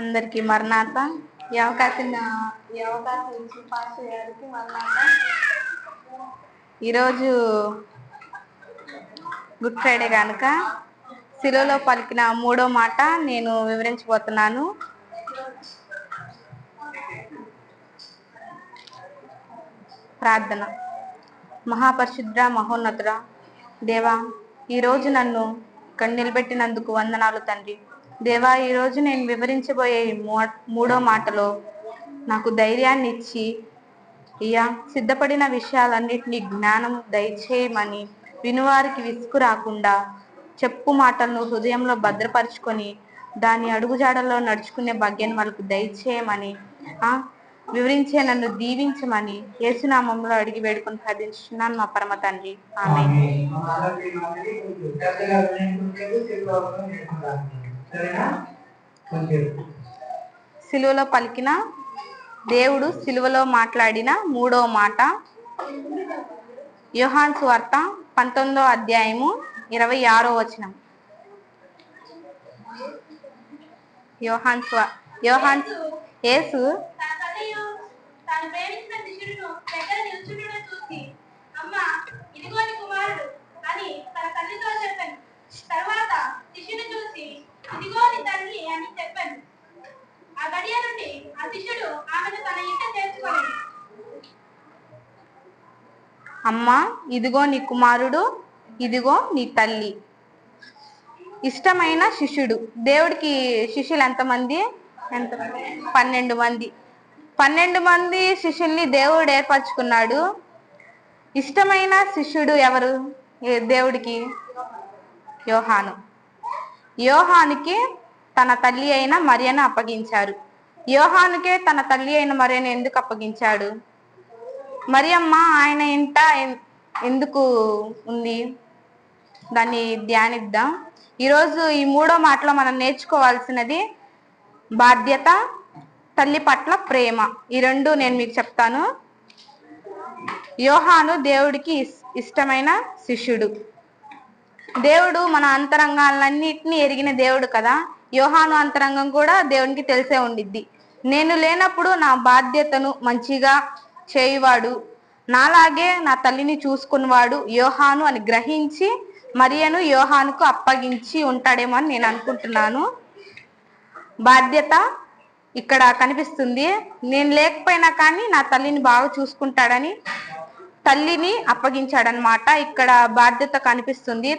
అందరికీ మరణాత ఈ అవకాశం ఈ అవకాశం ఇచ్చిన పాస్టర్ గారికి మరణాత ఈరోజు గుడ్ ఫ్రైడే కనుక. శిలోలో పలికిన మూడో మాట నేను వివరించబోతున్నాను. ప్రార్థన. మహాపరిశుద్ర మహోన్నతుడ దేవా ఈరోజు నన్ను ఇక్కడ నిలబెట్టినందుకు వందనాలు తండ్రి. దేవా ఈరోజు నేను వివరించబోయే మూడో మాటలో నాకు ధైర్యాన్ని ఇచ్చి అయ్యా సిద్ధపడిన విషయాలన్నింటినీ జ్ఞానం దయచేయమని వినువారికి విసుగు రాకుండా చెప్పు మాటలను హృదయంలో భద్రపరుచుకొని దాని అడుగుజాడల్లో నడుచుకునే భాగ్యాన్ని వాళ్ళకు దయచేయమని వివరించే నన్ను దీవించమని యేసునామంలో అడిగి వేడుకొని ప్రార్థించున్నాను మా పరమ తండ్రి. ఆమె సిలువలో పలికిన దేవుడు సిలువలో మాట్లాడిన మూడో మాట. యోహాన్ సువార్త పంతొమ్మిదో అధ్యాయము ఇరవై ఆరో వచనం. యోహాన్ యోహాన్ యేసు తర్వాత శిష్యుని చూసి ఇదిగో నీ తల్లి అని చెప్పాను. ఆ గడియ నుండి ఆ శిష్యుడు ఆమెను తన ఇంట చేర్చుకోలేదు. అమ్మా ఇదిగో నీ కుమారుడు ఇదిగో నీ తల్లి. ఇష్టమైన శిష్యుడు. దేవుడికి శిష్యులు ఎంతమంది ఎంత పన్నెండు మంది. పన్నెండు మంది శిష్యుల్ని దేవుడు ఏర్పరచుకున్నాడు. ఇష్టమైన శిష్యుడు ఎవరు? దేవుడికి? యోహాను. యోహానికి తన తల్లి అయిన మరియను అప్పగించారు. యోహానుకే తన తల్లి అయిన మరియను ఎందుకు అప్పగించాడు? మరియమ్మ ఆయన ఇంట ఎందుకు ఉంది? దాన్ని ధ్యానిద్దాం. ఈరోజు ఈ మూడో మాటలో మనం నేర్చుకోవాల్సినది బాధ్యత తల్లి పట్ల ప్రేమ. ఈ రెండు నేను మీకు చెప్తాను. యోహాను దేవుడికి ఇస్- ఇష్టమైన శిష్యుడు. దేవుడు మన అంతరంగాలన్నిటినీ ఎరిగిన దేవుడు కదా. యోహాను అంతరంగం కూడా దేవునికి తెలిసే ఉండిద్ది. నేను లేనప్పుడు నా బాధ్యతను మంచిగా చేయువాడు. నాలాగే నా తల్లిని చూసుకున్నవాడు యోహాను అని గ్రహించి మరియను యోహానుకు అప్పగించి ఉంటాడేమో అని నేను అనుకుంటున్నాను. బాధ్యత ఇక్కడ కనిపిస్తుంది. నేను లేకపోయినా కానీ నా తల్లిని బాగా చూసుకుంటాడని తల్లిని అప్పగించాడనమాట ఇక్కడ బాధ్యత కనిపిస్తుంది.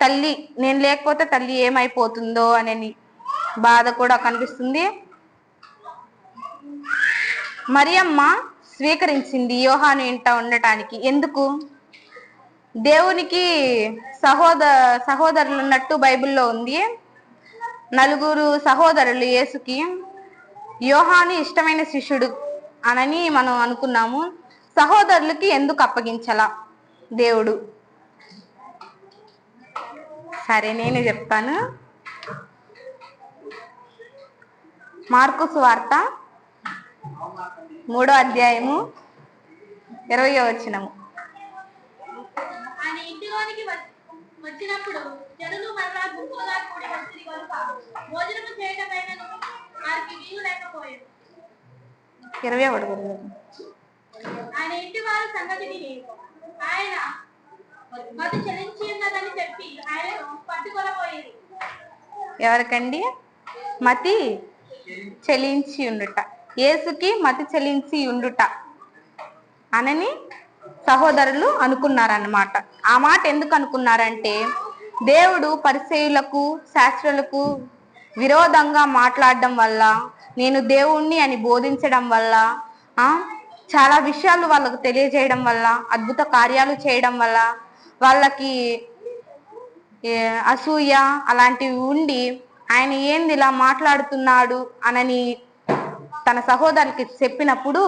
తల్లి నేను లేకపోతే తల్లి ఏమైపోతుందో అనే బాధ కూడా కనిపిస్తుంది. మరియమ్మ స్వీకరించింది యోహాను ఇంట ఉండటానికి. ఎందుకు? దేవునికి సహోద సహోదరులు ఉన్నట్టు బైబిల్లో ఉంది. నలుగురు సహోదరులు యేసుకి యోహాను ఇష్టమైన శిష్యుడు అనని మనం అనుకున్నాము. సహోదరులకి ఎందుకు అప్పగించలా దేవుడు? సరే నేను చెప్తాను. మార్కు వార్త మూడో అధ్యాయము ఇరవయో వచ్చినము ఆయన ఇంటిలోనికి వచ్చి- వచ్చినప్పుడు జనులు మరలా గుంపులుగా కూడి వచ్చింది కనుక భోజనము చేయటమైనను వారికి వీలు లేకపోయాడు ఇరవై ఒకటి. ఆయన ఇంటి వారి సంగతి ఆయన మతి చెల్లించి చెప్పి ఆయన పట్టుకొనబోయేది. ఎవరికండి? మతి చెలించి ఉండుట. యేసుకి మతి చెలించి ఉండుట. అనని సహోదరులు అనుకున్నారన్నమాట. ఆ మాట ఎందుకు అనుకున్నారంటే దేవుడు పరిచయులకు శాస్త్రులకు విరోధంగా మాట్లాడడం వల్ల నేను దేవుణ్ణి అని బోధించడం వల్ల చాలా విషయాలు వాళ్ళకు తెలియజేయడం వల్ల అద్భుత కార్యాలు చేయడం వల్ల వాళ్ళకి అసూయ అలాంటివి ఉండి ఆయన ఏంది ఇలా మాట్లాడుతున్నాడు అనని తన సహోదరికి చెప్పినప్పుడు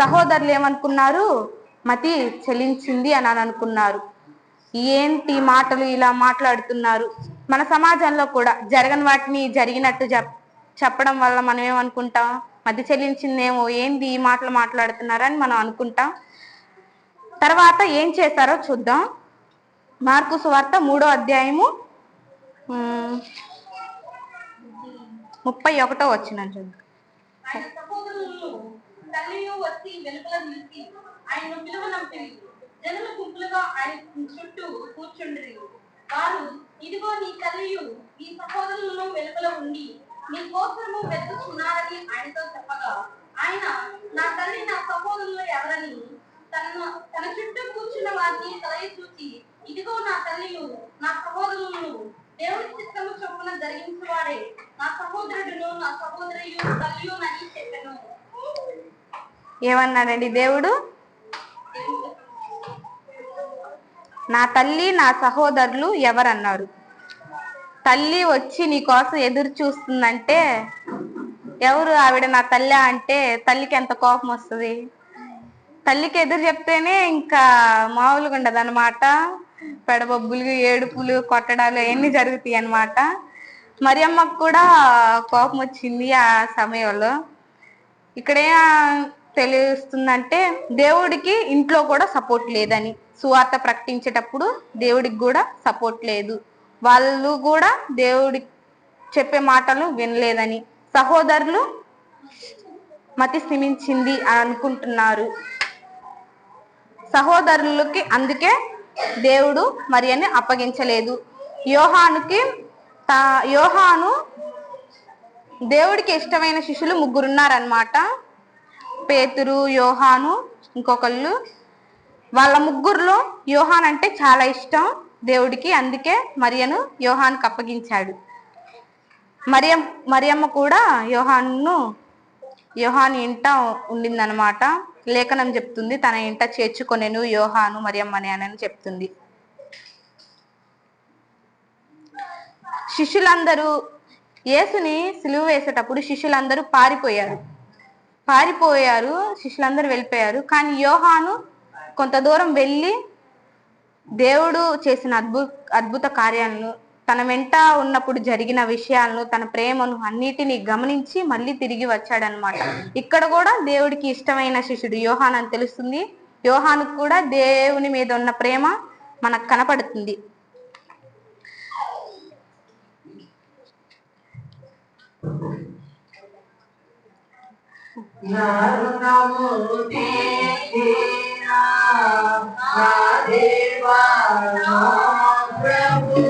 సహోదరులు ఏమనుకున్నారు? మతి చెలించింది అని అని అనుకున్నారు. ఏంటి మాటలు ఇలా మాట్లాడుతున్నారు? మన సమాజంలో కూడా జరగని వాటిని జరిగినట్టు చెప్ చెప్పడం వల్ల మనం ఏమనుకుంటాం? మతి చెల్లించిందేమో? ఏంది ఈ మాటలు మాట్లాడుతున్నారని మనం అనుకుంటాం? తర్వాత ఏం చేశారో చూద్దాం. మార్కు సువార్త మూడో అధ్యాయము ముప్పై ఒకటో వచ్చిన చూద్దాం ఆయన సహోదరులను వచ్చి వెలుపల నిలిచి ఆయన పిలువనంపిరి జనుల గుంపులుగా ఆయన చుట్టూ కూర్చుండ్రి వారు ఇదిగో నీ తల్లియు ఈ సహోదరులను వెలుపల ఉండి నీ కోసము వెతుకుతున్నారని ఆయనతో చెప్పగా ఆయన నా తల్లి నా సహోదరులు ఎవరని తన తన చుట్టూ కూర్చున్న వారిని తలయి చూచి ఇదిగో నా తల్లియు నా సహోదరులను దేవుని చిత్తము చొప్పున జరిగించువాడే నా సహోదరుడును నా సహోదరియు తల్లియు అని చెప్పాను. ఏమన్నాడండి దేవుడు? నా తల్లి నా సహోదరులు ఎవరన్నారు? తల్లి వచ్చి నీ కోసం ఎదురు చూస్తుందంటే ఎవరు ఆవిడ నా తల్లి అంటే తల్లికి ఎంత కోపం వస్తుంది? తల్లికి ఎదురు చెప్తేనే ఇంకా మామూలుగా ఉండదు అనమాట పెడబొబ్బులు ఏడుపులు కొట్టడాలు అవన్నీ జరుగుతాయి అన్నమాట. మరియమ్మకు కూడా కోపం వచ్చింది ఆ సమయంలో. ఇక్కడే తెలుస్తుందంటే దేవుడికి ఇంట్లో కూడా సపోర్ట్ లేదని. సువార్త ప్రకటించేటప్పుడు దేవుడికి కూడా సపోర్ట్ లేదు. వాళ్ళు కూడా దేవుడి చెప్పే మాటలు వినలేదని. సహోదరులు మతి స్థిమించింది అనుకుంటున్నారు. సహోదరులకి అందుకే దేవుడు మరియని అప్పగించలేదు. యోహానుకి తా- యోహాను దేవుడికి ఇష్టమైన శిష్యులు ముగ్గురున్నారనమాట పేతురు యోహాను ఇంకొకళ్ళు. వాళ్ళ ముగ్గురులో యోహాన్ అంటే చాలా ఇష్టం దేవుడికి. అందుకే మరియను యోహాన్కి అప్పగించాడు. మరియం మరియమ్మ కూడా యోహాన్ను యోహాన్ ఇంట ఉండిందనమాట లేఖనం చెప్తుంది. తన ఇంట చేర్చుకొనెను యోహాను మరియమ్మని అని చెప్తుంది. శిష్యులందరూ యేసుని సిలువ వేసేటప్పుడు శిష్యులందరూ పారిపోయారు. పారిపోయారు శిష్యులందరూ వెళ్ళిపోయారు. కానీ యోహాను కొంత దూరం వెళ్ళి దేవుడు చేసిన అద్భుత అద్భుత కార్యాలను తన వెంట ఉన్నప్పుడు జరిగిన విషయాలను తన ప్రేమను అన్నిటిని గమనించి మళ్ళీ తిరిగి వచ్చాడనమాట. ఇక్కడ కూడా దేవుడికి ఇష్టమైన శిష్యుడు యోహాన్ అని తెలుస్తుంది. యోహాను కూడా దేవుని మీద ఉన్న ప్రేమ మనకు కనపడుతుంది. ప్రభు.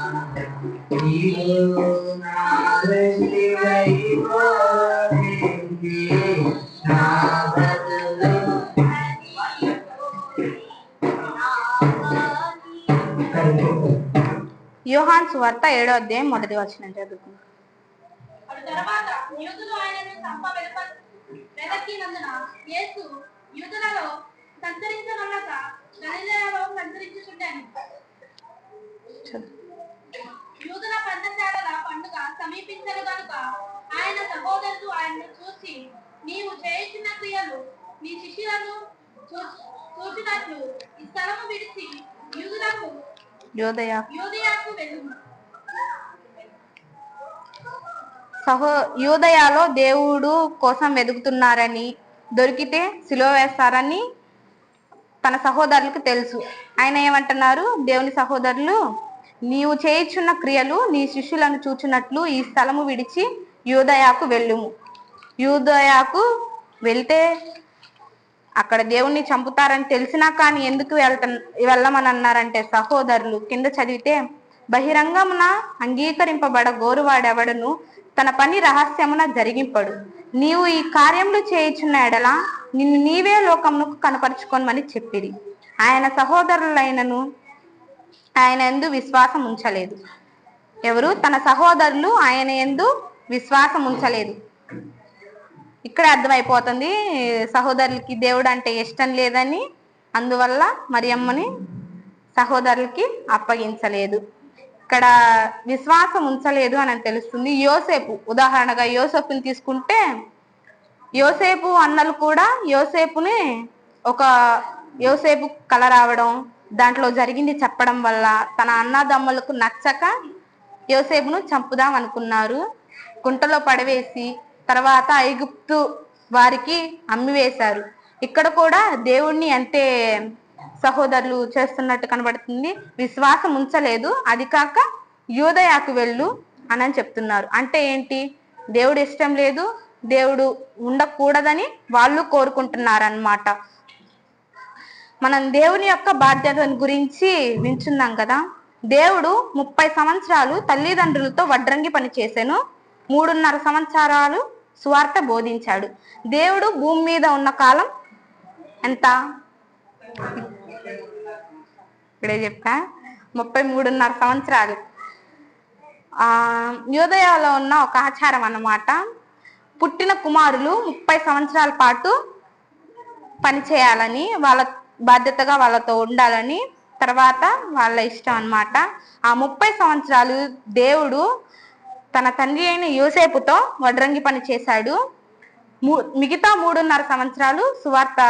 యోహాన్ సువార్త ఏడో అధ్యాయం మొదటి వచ్చిన చదువుకుందాం. యూదుల పంచశాలల పండుగ సమీపించను కనుక ఆయన సహోదరులు ఆయన్ను చూసి నీవు చేయించిన క్రియలు నీ శిష్యులను చూచినట్లు ఈ స్థలము విడిచి యూదులకు యోదయ సహో యూదయాలో దేవుడు కోసం వెతుకుతున్నారని దొరికితే సిలువ వేస్తారని తన సహోదరులకు తెలుసు ఆయన ఏమంటున్నారు దేవుని సహోదరులు నీవు చేయుచున్న క్రియలు నీ శిష్యులను చూచున్నట్లు ఈ స్థలము విడిచి యూదయాకు వెళ్ళుము యూదయాకు వెళ్తే అక్కడ దేవుణ్ణి చంపుతారని తెలిసినా కానీ ఎందుకు వెళ్త వెళ్ళమని అన్నారంటే సహోదరులు. కింద చదివితే బహిరంగమున అంగీకరింపబడ గోరువాడెవడను? తన పని రహస్యమున జరిగింపడు. నీవు ఈ కార్యములు చేయుచున్న ఎడల నిన్ను నీవే లోకమునకు కనపరుచుకోమని చెప్పిరి. ఆయన సహోదరులైనను ఆయన ఎందు విశ్వాసం ఉంచలేదు. ఎవరు? తన సహోదరులు ఆయన ఎందు విశ్వాసం ఉంచలేదు. ఇక్కడ అర్థమైపోతుంది. సహోదరులకి దేవుడు అంటే ఇష్టం లేదని. అందువల్ల మరియమ్మని సహోదరులకి అప్పగించలేదు. ఇక్కడ విశ్వాసం ఉంచలేదు అని తెలుస్తుంది. యోసేపు ఉదాహరణగా యోసేపుని తీసుకుంటే యోసేపు అన్నలు కూడా యోసేపుని ఒక యోసేపు కల రావడం దాంట్లో జరిగింది చెప్పడం వల్ల తన అన్నదమ్ములకు నచ్చక యోసేపును చంపుదాం అనుకున్నారు. గుంటలో పడవేసి తర్వాత ఐగుప్తు వారికి అమ్మివేశారు ఇక్కడ కూడా దేవుణ్ణి అంతే సహోదరులు చేస్తున్నట్టు కనబడుతుంది. విశ్వాసం ఉంచలేదు. అది కాక యూదయాకు వెళ్ళు అని చెప్తున్నారు. అంటే ఏంటి? దేవుడు ఇష్టం లేదు. దేవుడు ఉండకూడదని వాళ్ళు కోరుకుంటున్నారు అన్నమాట మనం దేవుని యొక్క బాధ్యతను గురించి వింటున్నాం కదా. దేవుడు ముప్పై సంవత్సరాలు తల్లిదండ్రులతో వడ్రంగి పని చేశాను మూడున్నర సంవత్సరాలు సువార్త బోధించాడు. దేవుడు భూమి మీద ఉన్న కాలం ఎంత? ఇప్పుడే చెప్పా. ముప్పై మూడున్నర సంవత్సరాలు. ఆ యోదయాలో ఉన్న ఒక ఆచారం అన్నమాట. పుట్టిన కుమారులు ముప్పై సంవత్సరాల పాటు పని చేయాలని వాళ్ళ బాధ్యతగా వాళ్ళతో ఉండాలని తర్వాత వాళ్ళ ఇష్టం అనమాట ఆ ముప్పై సంవత్సరాలు దేవుడు తన తండ్రి అయిన యోసేపుతో వడ్రంగి పని చేశాడు. ము- మిగతా మూడున్నర సంవత్సరాలు సువార్త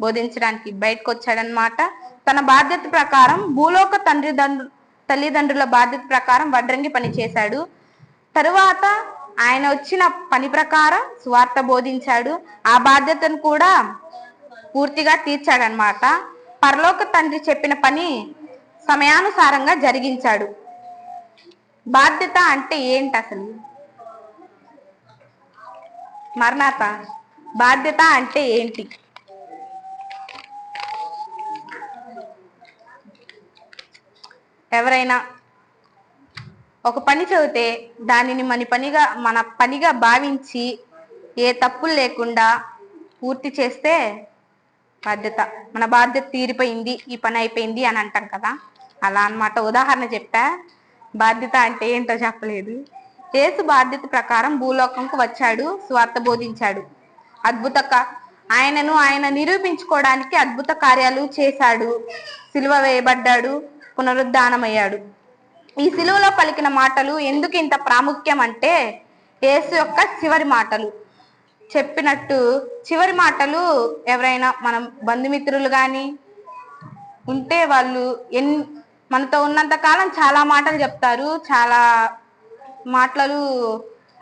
బోధించడానికి బయటకు వచ్చాడనమాట తన బాధ్యత ప్రకారం భూలోక తండ్రి తల్లిదండ్రుల బాధ్యత ప్రకారం వడ్రంగి పని చేశాడు. తరువాత ఆయన వచ్చిన పని ప్రకారం సువార్త బోధించాడు. ఆ బాధ్యతను కూడా పూర్తిగా తీర్చాడనమాట పరలోక తండ్రి చెప్పిన పని సమయానుసారంగా జరిగించాడు. బాధ్యత అంటే ఏంటి అసలు? మరణాత బాధ్యత అంటే ఏంటి? ఎవరైనా ఒక పని చదివితే దానిని మన పనిగా మన పనిగా భావించి ఏ తప్పులు లేకుండా పూర్తి చేస్తే బాధ్యత. మన బాధ్యత తీరిపోయింది ఈ పని అయిపోయింది అని అంటాం కదా? అలా అన్నమాట. ఉదాహరణ చెప్పా బాధ్యత అంటే ఏంటో చెప్పలేదు. యేసు బాధ్యత ప్రకారం భూలోకంకు వచ్చాడు స్వార్థ బోధించాడు. అద్భుత ఆయనను ఆయన నిరూపించుకోవడానికి అద్భుత కార్యాలు చేశాడు. సిలువ వేయబడ్డాడు పునరుద్ధానమయ్యాడు. ఈ సిలువలో పలికిన మాటలు ఎందుకు ఇంత ప్రాముఖ్యం అంటే యేసు యొక్క చివరి మాటలు. చెప్పినట్టు చివరి మాటలు ఎవరైనా మనం బంధుమిత్రులు కానీ ఉంటే వాళ్ళు ఎన్ మనతో ఉన్నంత కాలం చాలా మాటలు చెప్తారు చాలా మాటలు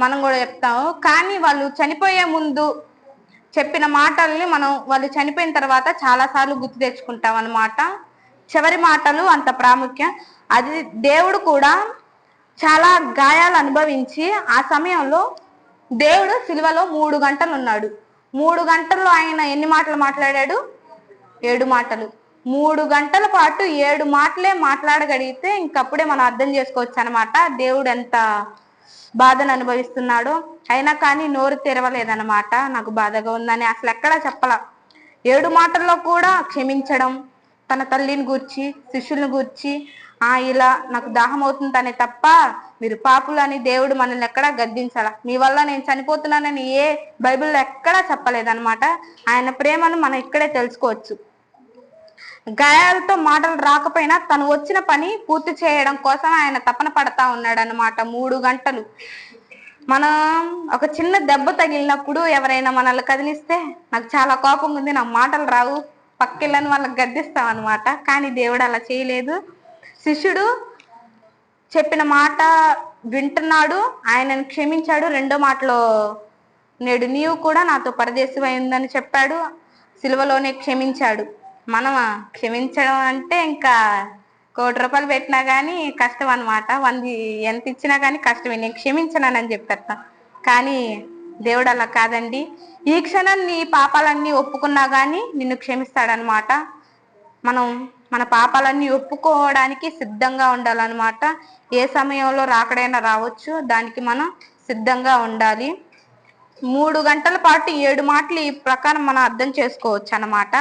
మనం కూడా చెప్తాము. కానీ వాళ్ళు చనిపోయే ముందు చెప్పిన మాటల్ని మనం వాళ్ళు చనిపోయిన తర్వాత చాలా సార్లు గుర్తు తెచ్చుకుంటాం అన్నమాట. చివరి మాటలు అంత ప్రాముఖ్యం. అది దేవుడు కూడా చాలా గాయాలు అనుభవించి ఆ సమయంలో దేవుడు సిలువలో మూడు గంటలు ఉన్నాడు. మూడు గంటల్లో ఆయన ఎన్ని మాటలు మాట్లాడాడు? ఏడు మాటలు. మూడు గంటల పాటు ఏడు మాటలే మాట్లాడగలిగితే ఇంకప్పుడే మనం అర్థం చేసుకోవచ్చు అనమాట దేవుడు ఎంత బాధను అనుభవిస్తున్నాడో. అయినా కానీ నోరు తెరవలేదనమాట నాకు బాధగా ఉందని అసలు ఎక్కడా చెప్పాల. ఏడు మాటల్లో కూడా క్షమించడం తన తల్లిని గూర్చి శిష్యుల్ని గూర్చి ఆ ఇలా నాకు దాహం అవుతుందనే తప్ప మీరు పాపులు అని దేవుడు మనల్ని ఎక్కడా గద్దించాల. మీ వల్ల నేను చనిపోతున్నానని ఏ బైబిల్లో ఎక్కడా చెప్పలేదన్నమాట. ఆయన ప్రేమను మనం ఇక్కడే తెలుసుకోవచ్చు. గాయాలతో మాటలు రాకపోయినా తను వచ్చిన పని పూర్తి చేయడం కోసం ఆయన తపన పడతా ఉన్నాడు అనమాట మూడు గంటలు. మనం ఒక చిన్న దెబ్బ తగిలినప్పుడు ఎవరైనా మనల్ని కదిలిస్తే నాకు చాలా కోపం ఉంది నా మాటలు రావు పక్కిళ్ళని వాళ్ళకి గద్దిస్తాం అనమాట కానీ దేవుడు అలా చేయలేదు. శిష్యుడు చెప్పిన మాట వింటున్నాడు ఆయనను క్షమించాడు. రెండో మాటలో నేడు నీవు కూడా నాతో పరదేశం అయిందని చెప్పాడు సిలువలోనే క్షమించాడు. మనం క్షమించడం అంటే ఇంకా కోటి రూపాయలు పెట్టినా కానీ కష్టం అనమాట వంది ఎంత ఇచ్చినా కానీ కష్టమే. నేను క్షమించనని చెప్పేస్తా కానీ దేవుడు అలా కాదండి. ఈ క్షణం నీ పాపాలన్నీ ఒప్పుకున్నా కానీ నిన్ను క్షమిస్తాడనమాట మనం మన పాపాలన్నీ ఒప్పుకోవడానికి సిద్ధంగా ఉండాలన్నమాట. ఏ సమయంలో రాకడైనా రావచ్చు. దానికి మనం సిద్ధంగా ఉండాలి. మూడు గంటల పాటు ఏడు మాటలు ఈ ప్రకారం మనం అర్థం చేసుకోవచ్చు అనమాట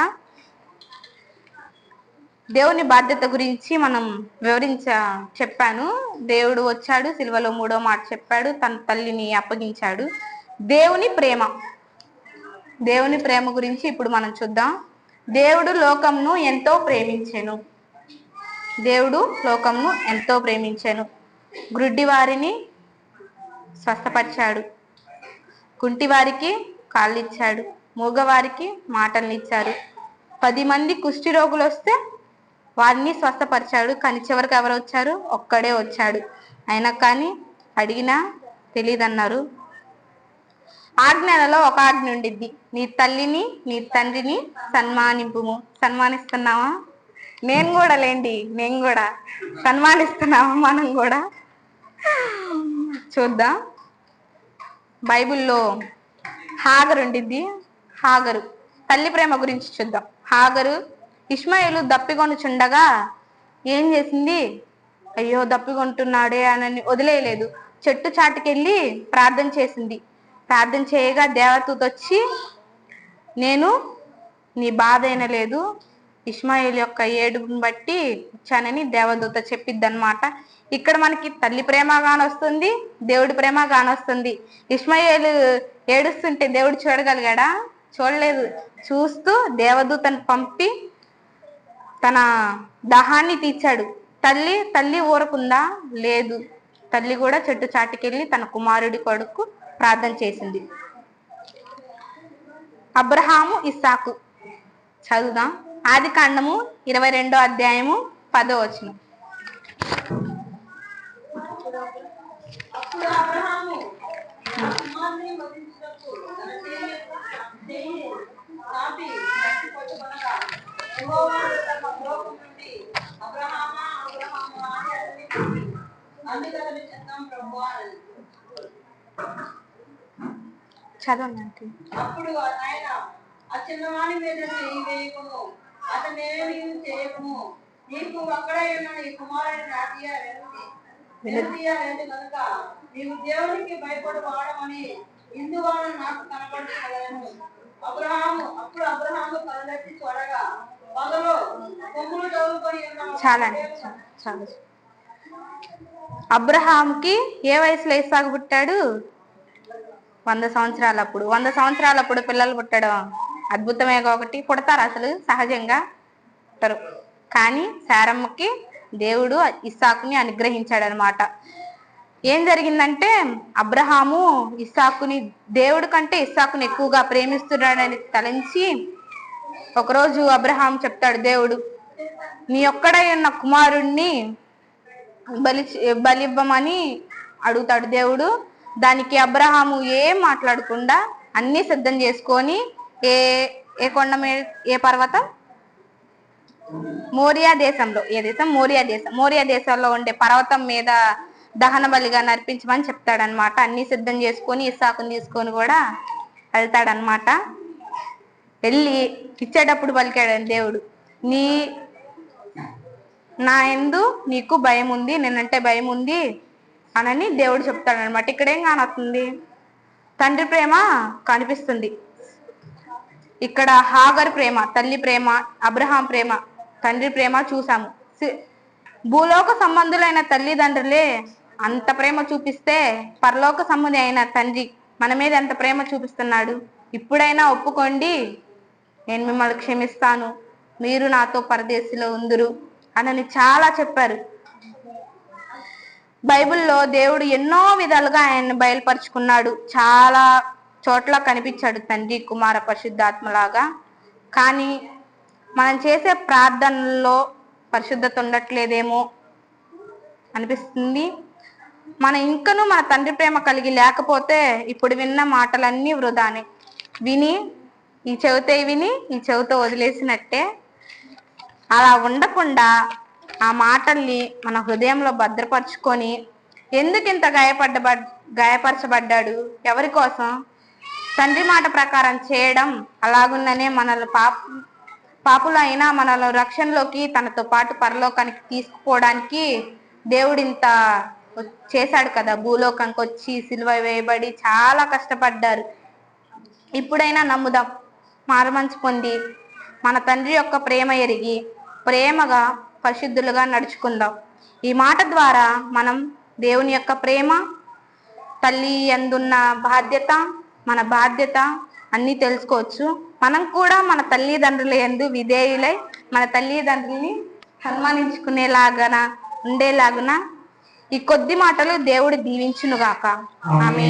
దేవుని బాధ్యత గురించి మనం వివరించ చెప్పాను. దేవుడు వచ్చాడు సిల్వలో మూడో మాట చెప్పాడు తన తల్లిని అప్పగించాడు. దేవుని ప్రేమ. దేవుని ప్రేమ గురించి ఇప్పుడు మనం చూద్దాం. దేవుడు లోకంను ఎంతో ప్రేమించాను. దేవుడు లోకంను ఎంతో ప్రేమించాను. గ్రుడ్డి వారిని స్వస్థపరిచాడు. కుంటి వారికి కాళ్ళు మూగవారికి మాటలు ఇచ్చారు పది మంది కుష్టి రోగులు వస్తే వారిని స్వస్థపరిచాడు. కానీ చివరికి ఎవరు వచ్చారు? ఒక్కడే వచ్చాడు. అయినా కానీ అడిగినా తెలియదన్నారు ఆజ్ఞలలో ఒక ఆజ్ఞ ఉండిద్ది. నీ తల్లిని నీ తండ్రిని సన్మానింపు సన్మానిస్తున్నావా? నేను కూడా లేండి. నేను కూడా. సన్మానిస్తున్నావా మనం కూడా? చూద్దాం. బైబిల్లో హాగరు ఉండిద్ది. హాగరు. తల్లి ప్రేమ గురించి చూద్దాం. హాగరు ఇష్మాయిలు దప్పికొనుచుండగా ఏం చేసింది? అయ్యో దప్పికొంటున్నాడే అని వదిలేయలేదు. చెట్టు చాటుకెళ్ళి ప్రార్థన చేసింది. ప్రార్థన చేయగా దేవతూత వచ్చి నేను నీ బాధ లేదు ఇస్మాయిల్ యొక్క ఏడుగుని బట్టి ఇచ్చానని దేవదూత చెప్పిద్ది అనమాట ఇక్కడ మనకి తల్లి ప్రేమ కానొస్తుంది దేవుడి ప్రేమ కానొస్తుంది ఇస్మాయిల్ ఏడుస్తుంటే దేవుడు చూడగలిగాడా? చూడలేదు. చూస్తూ దేవదూతను పంపి తన దాహాన్ని తీర్చాడు. తల్లి తల్లి ఊరకుందా లేదు. తల్లి కూడా చెట్టు చాటుకెళ్ళి తన కుమారుడి కొడుకు ప్రార్థన చేసింది. అబ్రహాము ఇస్సాకు. చదువుదాం. ఆది కాండము ఇరవై రెండో అధ్యాయము పదో వచనం. అప్పుడు యెహోవా తన పరలోకం నుండి అబ్రహామా అబ్రహామా అని అతన్ని పిలిచి, అందుకు అతని చిత్తం ప్రభువా అన్నది. చదవండి. అప్పుడు ఆయన ఆ చిన్నవాని మీద చెయ్యి వేయకుము అతనేమి చేయకుము నీకు అక్కడే ఉన్న నీ కుమారుని నాటియాలని వెనుతీయాలని కనుక నీవు దేవునికి భయపడి వాడమని ఇందువలన నాకు కనపడుతున్నదని అబ్రహాము అప్పుడు అబ్రహాము కళ్ళెత్తి చూడగా చాలా చాలా. అబ్రహాంకి ఏ వయసులో ఇస్సాకు పుట్టాడు? వంద సంవత్సరాలప్పుడు. వంద సంవత్సరాలప్పుడు పిల్లలు పుట్టడం అద్భుతమే ఒకటి పుడతారు అసలు సహజంగా పుట్టరు. కానీ శారమ్మకి దేవుడు ఇస్సాకుని అనుగ్రహించాడు అనమాట ఏం జరిగిందంటే అబ్రహాము ఇస్సాకుని దేవుడి కంటే ఇస్సాకుని ఎక్కువగా ప్రేమిస్తున్నాడని తలంచి ఒకరోజు అబ్రహాం చెప్తాడు దేవుడు నీ ఒక్కడై ఉన్న కుమారుణ్ణి బలి బలివ్వమని అడుగుతాడు. దేవుడు దానికి అబ్రహాము ఏం మాట్లాడకుండా అన్ని సిద్ధం చేసుకొని ఏ ఏ కొండ మీద ఏ పర్వతం? మోరియా దేశంలో ఏ దేశం? మోరియా దేశం. మోరియా దేశంలో ఉండే పర్వతం మీద దహన బలిగా నర్పించమని చెప్తాడనమాట అన్ని సిద్ధం చేసుకొని ఇసాకుని తీసుకొని కూడా వెళ్తాడనమాట వెళ్ళి ఇచ్చేటప్పుడు పలికాడని దేవుడు. నీ నా ఎందు నీకు భయం ఉంది నేనంటే భయం ఉంది అనని దేవుడు చెప్తాడు అనమాట ఇక్కడేం కానొస్తుంది? తండ్రి ప్రేమ కనిపిస్తుంది. ఇక్కడ హాగర్ ప్రేమ తల్లి ప్రేమ అబ్రహాం ప్రేమ తండ్రి ప్రేమ చూసాము. సి- భూలోక సంబంధులైన తల్లిదండ్రులే అంత ప్రేమ చూపిస్తే పరలోక సంబంధి అయిన తండ్రి మన మీద ఎంత ప్రేమ చూపిస్తున్నాడు? ఇప్పుడైనా ఒప్పుకోండి నేను మిమ్మల్ని క్షమిస్తాను. మీరు నాతో పరదేశిలో ఉందురు అనని చాలా చెప్పారు. బైబిల్లో దేవుడు ఎన్నో విధాలుగా ఆయన్ని బయలుపరుచుకున్నాడు. చాలా చోట్ల కనిపించాడు తండ్రి కుమార పరిశుద్ధాత్మలాగా. కానీ మనం చేసే ప్రార్థనల్లో పరిశుద్ధత ఉండట్లేదేమో అనిపిస్తుంది. మన ఇంకను మన తండ్రి ప్రేమ కలిగి లేకపోతే ఇప్పుడు విన్న మాటలన్నీ వృధానే. విని ఈ చెవితే విని ఈ చెవితో వదిలేసినట్టే. అలా ఉండకుండా ఆ మాటల్ని మన హృదయంలో భద్రపరుచుకొని ఎందుకు ఇంత గాయపడ్డ గాయపరచబడ్డాడు? ఎవరి కోసం? తండ్రి మాట ప్రకారం చేయడం అలాగున్ననే మనల్ని పాప పాపులు అయినా మనల్ని రక్షణలోకి తనతో పాటు పరలోకానికి తీసుకుపోవడానికి దేవుడు ఇంత చేశాడు కదా. భూలోకానికి వచ్చి సిలువ వేయబడి చాలా కష్టపడ్డారు. ఇప్పుడైనా నమ్ముదాం. మారమంచు పొంది మన తండ్రి యొక్క ప్రేమ ఎరిగి ప్రేమగా పరిశుద్ధులుగా నడుచుకుందాం. ఈ మాట ద్వారా మనం దేవుని యొక్క ప్రేమ తల్లి ఎందున్న బాధ్యత మన బాధ్యత అన్నీ తెలుసుకోవచ్చు. మనం కూడా మన తల్లిదండ్రుల ఎందు విధేయులై మన తల్లిదండ్రుల్ని సన్మానించుకునేలాగన ఉండేలాగున ఈ కొద్ది మాటలు దేవుడు దీవించునుగాక. ఆమె